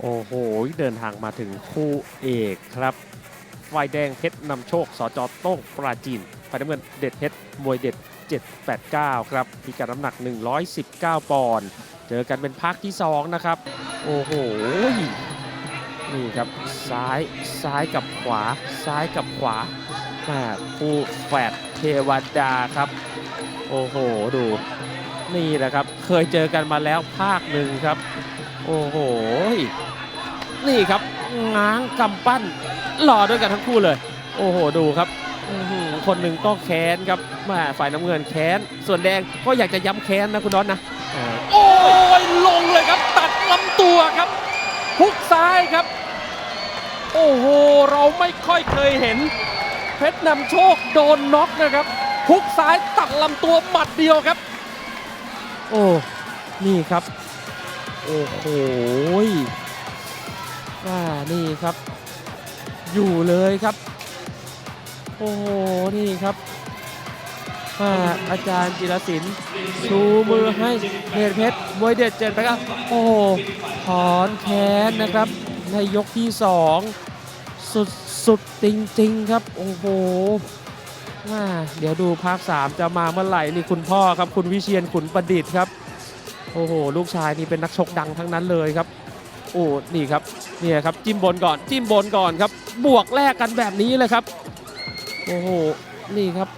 โอ้โห เดินทางมาถึงคู่เอกครับฝ่ายแดงเพชรนำโชคสจโต้งปราจีนฝ่ายน้ำเงินเด็ดเพชรมวยเด็ด 789 ครับพิกัดน้ำหนัก 119 ปอนด์เจอกันเป็นภาคที่ 2 นะครับ โอ้โห นี่ครับซ้ายซ้ายกับขวา ซ้ายกับขวาแม่ผู้แฝดเทวดาครับ โอ้โห ดู นี่แหละครับ เคยเจอกันมาแล้วภาคหนึ่งครับ โอ้โห นี่ครับง้างกำปั้นหล่อด้วยกันทั้งคู่เลย โอ้โห ดูครับอื้อหือคนหนึ่งก็แค้นครับแมาฝ่ายน้ำเงินแค้น ส่วนแดงก็อยากจะย้ำแค้นนะคุณน้อนนะอ่าโอ้ยลงเลยครับ ตัดลำตัวครับพุกซ้ายครับ โอ้โห เราไม่ค่อยเคยเห็น เพชรนำโชคโดนน็อกนะครับพุกซ้ายตัดลำตัวหมัดเดียวครับ โอ้ นี่ครับ โอ้โหว่านี่ครับ อยู่เลยครับ โอ้โห นี่ครับว่าอาจารย์จิรศิลป์ชูมือให้เดชรเพชรมวยเด็ดเจ็ดไปครับโอ้โหถอนแขนนะครับ ในยกที่สองสุดสุดจริงๆครับ โอ้โหว่าเดี๋ยวดูภาค 3 จะมาเมื่อไหร่นี่คุณพ่อครับ คุณวิเชียนขุนประดิษฐ์ครับ โอ้โห ลูกชายนี่เป็นนักชกดังทั้งนั้นเลยครับ โอ้ นี่ครับ เนี่ยครับ จิ้มบนก่อน จิ้มบนก่อนครับ บวกแลกกันแบบนี้เลยครับ โอ้โห นี่ครับ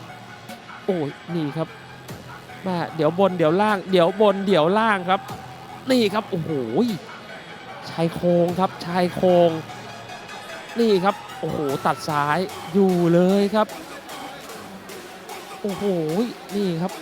โอ้นี่ครับมาเดี๋ยวบน เดี๋ยวล่าง เดี๋ยวบน เดี๋ยวล่างครับ นี่ครับ โอ้โห ชายโครงครับ ชายโครง นี่ครับ โอ้โห ตัดซ้าย อยู่เลยครับ โอ้โห นี่ครับ